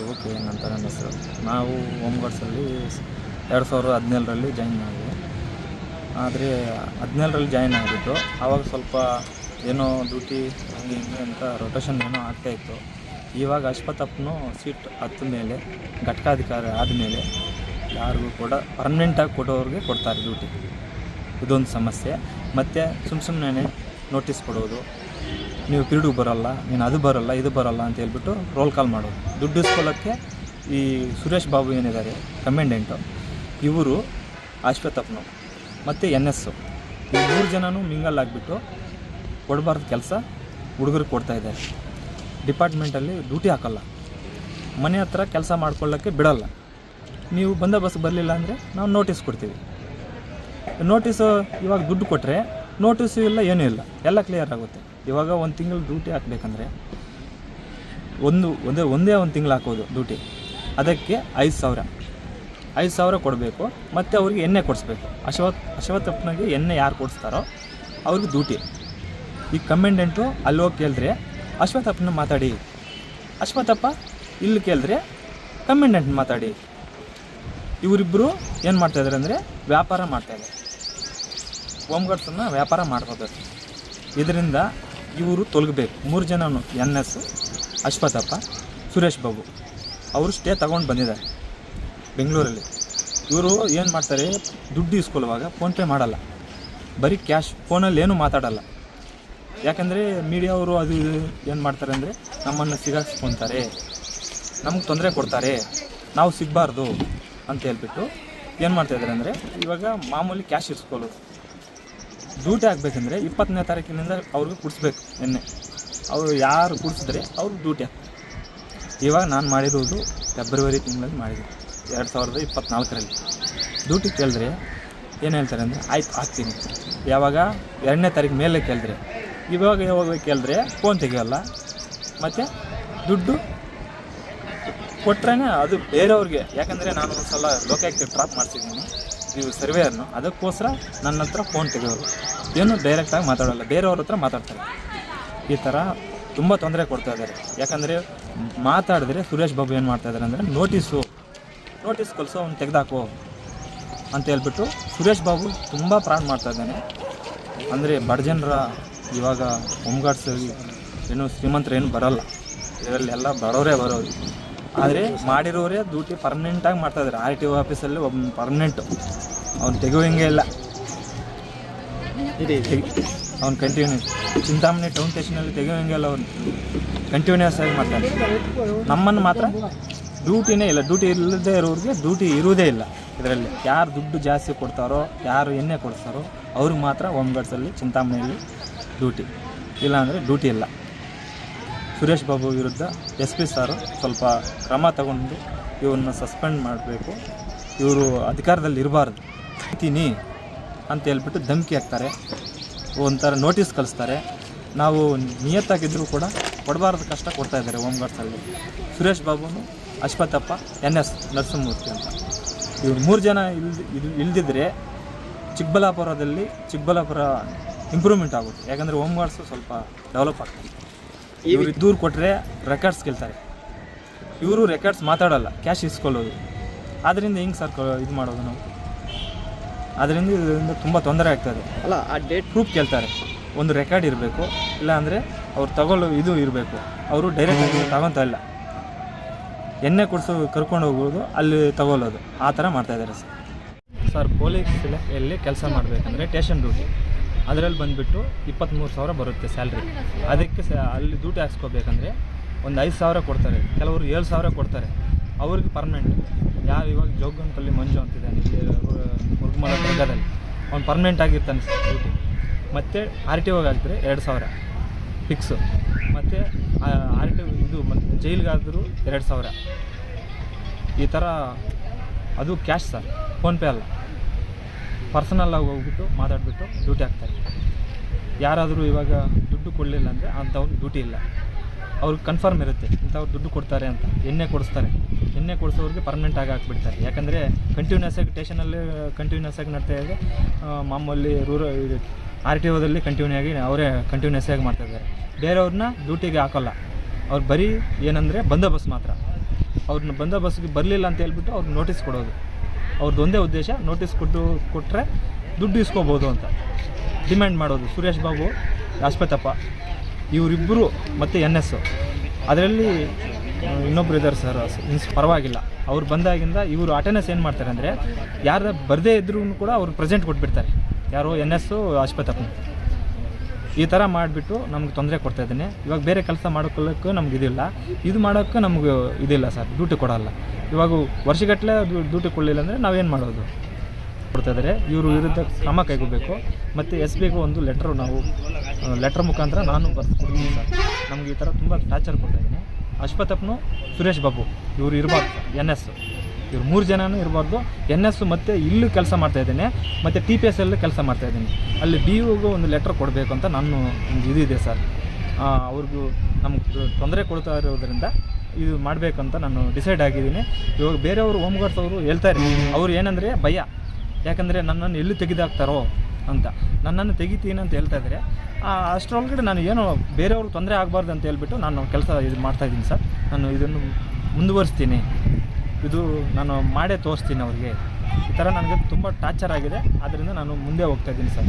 Okay ಏನಂತ ನನ್ನ ಹೆಸರು ನಾವು ಹೋಮ್ ಗಾರ್ಡ್ಸಲ್ಲಿ ಎರಡು ಸಾವಿರದ ಹದಿನೇಳರಲ್ಲಿ ಜಾಯಿನ್ ಆಗಿದೆ ಆದರೆ ಹದಿನೇಳರಲ್ಲಿ ಜಾಯಿನ್ ಆಗಿದ್ದು ಆವಾಗ ಸ್ವಲ್ಪ ಏನೋ ಡ್ಯೂಟಿ ಹಂಗೆ ಹಿಂಗೆ ಅಂತ ರೊಟೇಷನ್ ಏನೋ ಆಗ್ತಾಯಿತ್ತು ಇವಾಗ ಅಶ್ವತ್ಥಪ್ಪನು ಸೀಟ್ ಹತ್ತ ಮೇಲೆ, ಘಟಕಾಧಿಕಾರಿ ಆದಮೇಲೆ ಯಾರಿಗೂ ಕೂಡ ಪರ್ಮನೆಂಟಾಗಿ ಕೊಡೋರಿಗೆ ಕೊಡ್ತಾರೆ ಡ್ಯೂಟಿ ಇದೊಂದು ಸಮಸ್ಯೆ. ಮತ್ತು ಸುಮ್ಮ ಸುಮ್ಮನೆ ನೋಟಿಸ್ ಕೊಡೋದು. ನೀವು ಪಿರಿಡು ಬರೋಲ್ಲ, ನೀನು ಅದು ಬರೋಲ್ಲ, ಇದು ಬರೋಲ್ಲ ಅಂತ ಹೇಳ್ಬಿಟ್ಟು ರೋಲ್ ಕಾಲ್ ಮಾಡೋದು. ದುಡ್ಡು ಇಸ್ಕೊಳ್ಳೋಕ್ಕೆ ಈ ಸುರೇಶ್ ಬಾಬು ಏನಿದ್ದಾರೆ ಕಮೆಂಡೆಂಟು ಇವರು ಅಶ್ವತ್ಥಪ್ಪನು ಮತ್ತು ಎನ್ ಎಸ್ಸು ಈ ಮೂರು ಜನನೂ ಮಿಂಗಲ್ ಆಗಿಬಿಟ್ಟು ಕೊಡಬಾರ್ದು ಕೆಲಸ ಹುಡುಗರಿಗೆ ಕೊಡ್ತಾ ಇದ್ದಾರೆ. ಡಿಪಾರ್ಟ್ಮೆಂಟಲ್ಲಿ ಡ್ಯೂಟಿ ಹಾಕಲ್ಲ. ಮನೆ ಹತ್ರ ಕೆಲಸ ಮಾಡ್ಕೊಳ್ಳೋಕ್ಕೆ ಬಿಡಲ್ಲ. ನೀವು ಬಂದ ಬಸ್ ಬರಲಿಲ್ಲ ಅಂದರೆ ನಾವು ನೋಟಿಸ್ ಕೊಡ್ತೀವಿ. ನೋಟಿಸು ಇವಾಗ ದುಡ್ಡು ಕೊಟ್ಟರೆ ನೋಟಿಸು ಇಲ್ಲ, ಏನೂ ಇಲ್ಲ. ಎಲ್ಲ ಕ್ಲಿಯರ್ ಆಗುತ್ತೆ. ಇವಾಗ ಒಂದು ತಿಂಗಳು ಡ್ಯೂಟಿ ಹಾಕ್ಬೇಕಂದ್ರೆ, ಒಂದು, ಒಂದೇ ಒಂದೇ ಒಂದು ತಿಂಗಳು ಹಾಕೋದು ಡ್ಯೂಟಿ ಅದಕ್ಕೆ ಐದು ಸಾವಿರ. ಐದು ಸಾವಿರ ಕೊಡಬೇಕು, ಮತ್ತು ಅವ್ರಿಗೆ ಎಣ್ಣೆ ಕೊಡಿಸ್ಬೇಕು. ಅಶ್ವತ್ ಅಶ್ವತ್ಥಪ್ಪನಿಗೆ ಎಣ್ಣೆ ಯಾರು ಕೊಡಿಸ್ತಾರೋ ಅವ್ರಿಗೆ ಡ್ಯೂಟಿ ಈ ಕಮೆಂಡೆಂಟು ಅಲ್ಲಿ ಹೋಗಿ ಕೇಳಿದ್ರೆ ಅಶ್ವತ್ಥಪ್ಪನ ಮಾತಾಡಿ. ಅಶ್ವತ್ಥಪ್ಪ ಇಲ್ಲಿ ಕೇಳಿದ್ರೆ ಕಮೆಂಡೆಂಟ್ ಮಾತಾಡಿ. ಇವರಿಬ್ಬರು ಏನು ಮಾಡ್ತಾಯಿದ್ದಾರೆ ಅಂದರೆ ವ್ಯಾಪಾರ ಮಾಡ್ತಾಯಿದ್ದಾರೆ ಹೋಮ್ ಗಾರ್ಡ್ಸನ್ನು ವ್ಯಾಪಾರ ಮಾಡ್ಕೋಬೇಕು. ಇದರಿಂದ ಇವರು ತೊಲಗಬೇಕು. ಮೂರು ಜನನು ಎನ್ ಎಸ್, ಅಶ್ವಥಪ್ಪ, ಸುರೇಶ್ ಬಾಬು. ಅವರು ಸ್ಟೇ ತಗೊಂಡು ಬಂದಿದ್ದಾರೆ ಬೆಂಗಳೂರಲ್ಲಿ. ಇವರು ಏನು ಮಾಡ್ತಾರೆ, ದುಡ್ಡು ಇಸ್ಕೊಳ್ಳುವಾಗ ಫೋನ್ಪೇ ಮಾಡಲ್ಲ. ಬರೀ ಕ್ಯಾಶ್ ಫೋನಲ್ಲಿ ಏನೂ ಮಾತಾಡಲ್ಲ. ಯಾಕಂದರೆ ಮೀಡಿಯಾವರು ಅದು ಏನು ಮಾಡ್ತಾರೆ ಅಂದರೆ ನಮ್ಮನ್ನು ಸಿಗಾಕ್ಸ್ಕೊತಾರೆ. ನಮ್ಗೆ ತೊಂದರೆ ಕೊಡ್ತಾರೆ. ನಾವು ಸಿಗಬಾರ್ದು ಅಂತ ಹೇಳ್ಬಿಟ್ಟು ಏನು ಮಾಡ್ತಾಯಿದ್ದಾರೆ ಅಂದರೆ ಇವಾಗ ಮಾಮೂಲಿ ಕ್ಯಾಶ್ ಇಸ್ಕೊಳ್ಳೋದು. ಡ್ಯೂಟಿ ಆಗಬೇಕಂದ್ರೆ ಇಪ್ಪತ್ತನೇ ತಾರೀಕಿನಿಂದ ಅವ್ರಿಗೆ ಕುಡಿಸ್ಬೇಕು ಎಣ್ಣೆ ಅವರು ಯಾರು ಕುಡಿಸಿದ್ರೆ ಅವ್ರಿಗೆ ಡ್ಯೂಟಿ ಆಗ್ತದೆ. ಇವಾಗ ನಾನು ಮಾಡಿರೋದು ಫೆಬ್ರವರಿ ತಿಂಗಳಲ್ಲಿ ಮಾಡಿದೆ, ಎರಡು ಸಾವಿರದ ಇಪ್ಪತ್ತ್ನಾಲ್ಕರಲ್ಲಿ ಡ್ಯೂಟಿ ಕೇಳಿದ್ರೆ ಏನು ಹೇಳ್ತಾರೆ ಅಂದರೆ, ಆಯ್ತು, ಹಾಕ್ತೀನಿ. ಯಾವಾಗ? ಎರಡನೇ ತಾರೀಕು ಮೇಲೆ ಕೇಳಿದ್ರೆ. ಇವಾಗ ಯಾವಾಗ ಕೇಳಿದ್ರೆ ಫೋನ್ ತೆಗಿಯೋಲ್ಲ. ಮತ್ತು ದುಡ್ಡು ಕೊಟ್ರೇ ಅದು ಬೇರೆಯವ್ರಿಗೆ. ಯಾಕಂದರೆ ನಾನು ಒಂದು ಸಲ ಲೋಕಾಯುಕ್ತ ಟ್ರಾಪ್ ಮಾಡ್ತಿದ್ದೀನಿ ಸರ್ವೇಯರ್ನು ಅದಕ್ಕೋಸ್ಕರ ನನ್ನ ಹತ್ರ ಫೋನ್ ತೆಗೆಯೋರು. ಏನು ಡೈರೆಕ್ಟಾಗಿ ಮಾತಾಡೋಲ್ಲ, ಬೇರೆಯವ್ರ ಹತ್ರ ಮಾತಾಡ್ತಾರೆ. ಈ ಥರ ತುಂಬ ತೊಂದರೆ ಕೊಡ್ತಾ ಇದ್ದಾರೆ. ಯಾಕಂದರೆ ಮಾತಾಡಿದ್ರೆ ಸುರೇಶ್ ಬಾಬು ಏನು ಮಾಡ್ತಾ ಇದ್ದಾರೆ ಅಂದರೆ ನೋಟಿಸು ನೋಟಿಸ್ ಕಲಿಸೋ, ಅವ್ನು ತೆಗೆದಾಕು ಅಂತ ಹೇಳ್ಬಿಟ್ಟು ಸುರೇಶ್ ಬಾಬು ತುಂಬ ಪ್ರಾಣ ಮಾಡ್ತಾ ಇದ್ದಾನೆ. ಅಂದರೆ ಬಡ ಜನರ ಇವಾಗ ಹೋಮ್ಗಾರ್ಡ್ಸ್ ಏನು ಶ್ರೀಮಂತರು ಏನು ಬರೋಲ್ಲ. ಇದರಲ್ಲೆಲ್ಲ ಬರೋರೇ. ಬರೋದು ಆದರೆ ಮಾಡಿರೋರೇ ಡ್ಯೂಟಿ ಪರ್ಮನೆಂಟಾಗಿ ಮಾಡ್ತಾಯಿದ್ದಾರೆ ಆರ್ ಟಿ ಒ ಆಫೀಸಲ್ಲಿ ಒಬ್ಬ ಪರ್ಮನೆಂಟು ಅವ್ನು ತೆಗುವಂಗೆ ಇಲ್ಲ. ಅವ್ನು ಕಂಟಿನ್ಯೂಸ್ ಚಿಂತಾಮಣಿ ಟೌನ್ ಸ್ಟೇಷನಲ್ಲಿ ತೆಗೆಯುವಂಗೆ ಇಲ್ಲ ಅವ್ನು. ಕಂಟಿನ್ಯೂಸ್ ಆಗಿ ಮಾಡ್ತಾನೆ ನಮ್ಮನ್ನು ಮಾತ್ರ ಡ್ಯೂಟಿನೇ ಇಲ್ಲ. ಡ್ಯೂಟಿ ಇಲ್ಲದೇ ಇರೋರಿಗೆ ಡ್ಯೂಟಿ ಇರುವುದೇ ಇಲ್ಲ ಇದರಲ್ಲಿ. ಯಾರು ದುಡ್ಡು ಜಾಸ್ತಿ ಕೊಡ್ತಾರೋ ಯಾರು ಎಣ್ಣೆ ಕೊಡ್ತಾರೋ ಅವ್ರಿಗೆ ಮಾತ್ರ ಹೋಮ್ ಗಾರ್ಡ್ಸಲ್ಲಿ ಚಿಂತಾಮಣಿಯಲ್ಲಿ ಡ್ಯೂಟಿ ಇಲ್ಲಾಂದರೆ ಡ್ಯೂಟಿ ಇಲ್ಲ. ಸುರೇಶ್ ಬಾಬು ವಿರುದ್ಧ ಎಸ್ ಪಿ ಸಾರು ಸ್ವಲ್ಪ ಕ್ರಮ ತಗೊಂಡು ಇವನ್ನ ಸಸ್ಪೆಂಡ್ ಮಾಡಬೇಕು. ಇವರು ಅಧಿಕಾರದಲ್ಲಿ ಇರಬಾರ್ದು. ಇರ್ತೀನಿ ಅಂತ ಹೇಳ್ಬಿಟ್ಟು ಧಮಕಿ ಹಾಕ್ತಾರೆ. ಒಂಥರ ನೋಟಿಸ್ ಕಳಿಸ್ತಾರೆ. ನಾವು ನಿಯತ್ತಾಗಿದ್ದರೂ ಕೂಡ ಕೊಡಬಾರ್ದು ಕಷ್ಟ ಕೊಡ್ತಾ ಇದ್ದಾರೆ ಹೋಮ್ ಗಾರ್ಡ್ಸಲ್ಲಿ ಸುರೇಶ್ ಬಾಬುನು ಅಶ್ವಥಪ್ಪ ಎನ್ ಎಸ್ ನರಸಿಂಹಮೂರ್ತಿ ಅಂತ. ಇವ್ರು ಮೂರು ಜನ ಇಲ್ದಿ ಇಲ್ದಿದ್ರೆ ಚಿಕ್ಕಬಳ್ಳಾಪುರದಲ್ಲಿ ಚಿಕ್ಕಬಳ್ಳಾಪುರ ಇಂಪ್ರೂವ್ಮೆಂಟ್ ಆಗುತ್ತೆ. ಯಾಕಂದರೆ ಹೋಮ್ ಗಾರ್ಡ್ಸು ಸ್ವಲ್ಪ ಡೆವಲಪ್ ಆಗ್ತದೆ. ಇವ್ರು ದೂರು ಕೊಟ್ಟರೆ ರೆಕಾರ್ಡ್ಸ್ ಕೇಳ್ತಾರೆ. ಇವರು ರೆಕಾರ್ಡ್ಸ್ ಮಾತಾಡೋಲ್ಲ ಕ್ಯಾಶ್ ಇಸ್ಕೊಳ್ಳೋದು. ಆದ್ದರಿಂದ ಹಿಂಗೆ ಸರ್ ಇದು ಮಾಡೋದು ನಾವು? ಅದರಿಂದ ಇದರಿಂದ ತುಂಬ ತೊಂದರೆ ಆಗ್ತದೆ. ಅಲ್ಲ ಆ ಡೇಟ್ ಪ್ರೂಫ್ ಕೇಳ್ತಾರೆ. ಒಂದು ರೆಕಾರ್ಡ್ ಇರಬೇಕು ಇಲ್ಲಾಂದರೆ ಅವ್ರು ತಗೊಳ್ಳೋ ಇದು ಇರಬೇಕು. ಅವರು ಡೈರೆಕ್ಟಾಗಿ ತಗೊತಾ ಇಲ್ಲ. ಎಣ್ಣೆ ಕೊಡಿಸೋ ಕರ್ಕೊಂಡು ಹೋಗೋದು ಅಲ್ಲಿ ತಗೊಳ್ಳೋದು. ಆ ಥರ ಮಾಡ್ತಾಯಿದ್ದಾರೆ ಸರ್ ಸರ್ ಪೊಲೀಸ್ ಇಲಾಖೆಯಲ್ಲಿ ಕೆಲಸ ಮಾಡಬೇಕಂದ್ರೆ ಟೇಷನ್ ಡ್ಯೂಟಿ ಅದರಲ್ಲಿ ಬಂದುಬಿಟ್ಟು ಇಪ್ಪತ್ತ್ಮೂರು ಸಾವಿರ ಬರುತ್ತೆ ಸ್ಯಾಲ್ರಿ. ಅದಕ್ಕೆ ಅಲ್ಲಿ ಡ್ಯೂಟಿ ಹಾಕ್ಸ್ಕೋಬೇಕಂದ್ರೆ ಒಂದು ಐದು ಸಾವಿರ ಕೊಡ್ತಾರೆ. ಕೆಲವರು ಏಳು ಸಾವಿರ ಕೊಡ್ತಾರೆ. ಅವ್ರಿಗೆ ಪರ್ಮನೆಂಟ್ ಯಾರು ಇವಾಗ ಜೋಗಂತಲ್ಲಿ ಮಂಜು ಅಂತಿದ್ದಾನೆ ಇಲ್ಲಿ ಮುರುಗಮಲ ದುರ್ಗದಲ್ಲಿ. ಅವ್ನು ಪರ್ಮನೆಂಟ್ ಆಗಿರ್ತಾನೆ ಸರ್, ಡ್ಯೂಟಿ. ಮತ್ತು ಆರ್ ಟಿ ಒಗೆ ಹಾಕಿದ್ರೆ ಎರಡು ಸಾವಿರ. ಫಿಕ್ಸು ಮತ್ತು ಆರ್ ಟಿ ಇದು ಮತ್ತು ಜೈಲಿಗಾದರೂ ಎರಡು ಸಾವಿರ. ಈ ಥರ ಅದು ಕ್ಯಾಶ್ ಸರ್. ಫೋನ್ಪೇ ಅಲ್ಲ. ಪರ್ಸನಲ್ಲಾಗಿ ಹೋಗ್ಬಿಟ್ಟು ಮಾತಾಡಿಬಿಟ್ಟು ಡ್ಯೂಟಿ ಹಾಕ್ತಾರೆ ಯಾರಾದರೂ ಇವಾಗ ದುಡ್ಡು ಕೊಡಲಿಲ್ಲ ಅಂದರೆ ಅಂಥವ್ರು ಡ್ಯೂಟಿ ಇಲ್ಲ. ಅವ್ರಿಗೆ ಕನ್ಫರ್ಮ್ ಇರುತ್ತೆ, ಇಂಥವ್ರು ದುಡ್ಡು ಕೊಡ್ತಾರೆ ಅಂತ. ಎಣ್ಣೆ ಕೊಡಿಸ್ತಾರೆ. ಎಣ್ಣೆ ಕೊಡಿಸೋರಿಗೆ ಪರ್ಮನೆಂಟ್ ಆಗಿ ಹಾಕ್ಬಿಡ್ತಾರೆ. ಯಾಕಂದರೆ ಕಂಟಿನ್ಯೂಸ್ ಆಗಿ ಸ್ಟೇಷನಲ್ಲಿ ಕಂಟಿನ್ಯೂಸ್ ಆಗಿ ನಡ್ತಾ ಇದೆ ಮಾಮೂಲಿ ರೂರಲ್ ಆರ್ ಟಿ ಒದಲ್ಲಿ ಕಂಟಿನ್ಯೂ ಆಗಿ ಅವರೇ ಕಂಟಿನ್ಯೂಸ್ ಆಗಿ ಮಾಡ್ತಾಯಿದ್ದಾರೆ ಬೇರೆಯವ್ರನ್ನ ಡ್ಯೂಟಿಗೆ ಹಾಕೋಲ್ಲ. ಅವ್ರು ಬರೀ ಏನಂದರೆ ಬಂದೋಬಸ್ತ್ ಮಾತ್ರ. ಅವ್ರನ್ನ ಬಂದೋಬಸ್ತ್ಗೆ ಬರಲಿಲ್ಲ ಅಂತ ಹೇಳ್ಬಿಟ್ಟು ಅವ್ರಿಗೆ ನೋಟಿಸ್ ಕೊಡೋದು. ಅವ್ರದ್ದು ಒಂದೇ ಉದ್ದೇಶ ನೋಟಿಸ್ ಕೊಟ್ಟು ಕೊಟ್ಟರೆ ದುಡ್ಡು ಇಸ್ಕೋಬೋದು ಅಂತ. ಡಿಮ್ಯಾಂಡ್ ಮಾಡೋದು ಸುರೇಶ್ ಬಾಬು ಅಶ್ವಥಪ್ಪ ಇವರಿಬ್ಬರು ಮತ್ತು ಎನ್ ಎಸ್ ಅದರಲ್ಲಿ ಇನ್ನೊಬ್ರು ಇದ್ದಾರೆ ಸರ್ ಇನ್ಸ್ ಪರವಾಗಿಲ್ಲ. ಅವ್ರು ಬಂದಾಗಿಂದ ಇವರು ಅಟೆಂಡೆನ್ಸ್ ಏನು ಮಾಡ್ತಾರೆ ಅಂದರೆ ಯಾರು ಬರದೇ ಇದ್ರೂ ಕೂಡ ಅವ್ರು ಪ್ರೆಸೆಂಟ್ ಕೊಟ್ಬಿಡ್ತಾರೆ. ಯಾರು ಎನ್ ಎಸ್ಸು ಅಶ್ವಥಪ್ಪನ ಈ ಥರ ಮಾಡಿಬಿಟ್ಟು ನಮ್ಗೆ ತೊಂದರೆ ಕೊಡ್ತಾ ಇದ್ದೀನಿ. ಇವಾಗ ಬೇರೆ ಕೆಲಸ ಮಾಡ್ಕೊಳ್ಳೋಕ್ಕೂ ನಮ್ಗೆ ಇದಿಲ್ಲ. ಇದು ಮಾಡೋಕ್ಕೆ ನಮ್ಗೆ ಇದಿಲ್ಲ ಸರ್ ಡ್ಯೂಟಿ ಕೊಡಲ್ಲ. ಇವಾಗ ವರ್ಷಗಟ್ಟಲೆ ಡ್ಯೂಟಿ ಕೊಡಲಿಲ್ಲ ಅಂದರೆ ನಾವೇನು ಮಾಡೋದು? ಕೊಡ್ತಾ ಇದ್ದಾರೆ ಇವರು ವಿರುದ್ಧ ಕ್ರಮ ಕೈಗೊಳ್ಳಬೇಕು ಮತ್ತು ಎಸ್ ಬಿಗೂ ಒಂದು ಲೆಟ್ರು ನಾವು ಲೆಟ್ರ್ ಮುಖಾಂತರ ನಾನು ಬರ್ದು ಕೊಡ್ತೀನಿ ಸರ್. ನಮ್ಗೆ ಈ ಥರ ತುಂಬ ಟಾರ್ಚರ್ ಕೊಡ್ತಾ ಇದ್ದೀನಿ. ಅಶ್ವಥಪ್ಪನು ಸುರೇಶ್ ಬಾಬು, ಇವರು ಇರಬಾರ್ದು ಎನ್ ಎಸ್. ಇವ್ರು ಮೂರು ಜನನೂ ಇರಬಾರ್ದು. ಎನ್ ಎಸ್ ಮತ್ತು ಇಲ್ಲೂ ಕೆಲಸ ಮಾಡ್ತಾ ಇದ್ದೇನೆ. ಮತ್ತು ಟಿ ಪಿ ಎಸ್ ಅಲ್ಲೂ ಕೆಲಸ ಮಾಡ್ತಾಯಿದ್ದೀನಿ ಅಲ್ಲಿ ಡಿ ಯುಗೂ ಒಂದು ಲೆಟ್ರ್ ಕೊಡಬೇಕು ಅಂತ ನಾನು ಒಂದು ಇದಿದೆ ಸರ್. ಅವ್ರಿಗೂ ನಮ್ಗೆ ತೊಂದರೆ ಕೊಡ್ತಾ ಇರೋದ್ರಿಂದ ಇದು ಮಾಡಬೇಕಂತ ನಾನು ಡಿಸೈಡ್ ಆಗಿದ್ದೀನಿ. ಇವಾಗ ಬೇರೆಯವರು ಹೋಮ್ ಗಾರ್ಡ್ಸ್ ಅವರು ಹೇಳ್ತಾರೆ ಅವ್ರು ಏನಂದರೆ ಭಯ. ಯಾಕಂದರೆ ನನ್ನನ್ನು ಎಲ್ಲಿ ತೆಗೆದಾಕ್ತಾರೋ ಅಂತ. ನನ್ನನ್ನು ತೆಗಿತೀನಿ ಅಂತ ಹೇಳ್ತಾ ಇದ್ದಾರೆ ಅಷ್ಟರೊಳಗಡೆ ನಾನು ಏನು ಬೇರೆಯವ್ರಿಗೆ ತೊಂದರೆ ಆಗಬಾರ್ದು ಅಂತ ಹೇಳ್ಬಿಟ್ಟು ನಾನು ಕೆಲಸ ಇದು ಮಾಡ್ತಾಯಿದ್ದೀನಿ ಸರ್. ನಾನು ಇದನ್ನು ಮುಂದುವರಿಸ್ತೀನಿ. ಇದು ನಾನು ಮಾಡೇ ತೋರಿಸ್ತೀನಿ ಅವ್ರಿಗೆ. ಈ ಥರ ನನಗೆ ತುಂಬ ಟಾರ್ಚರ್ ಆಗಿದೆ. ಆದ್ದರಿಂದ ನಾನು ಮುಂದೆ ಹೋಗ್ತಾ ಇದ್ದೀನಿ ಸರ್.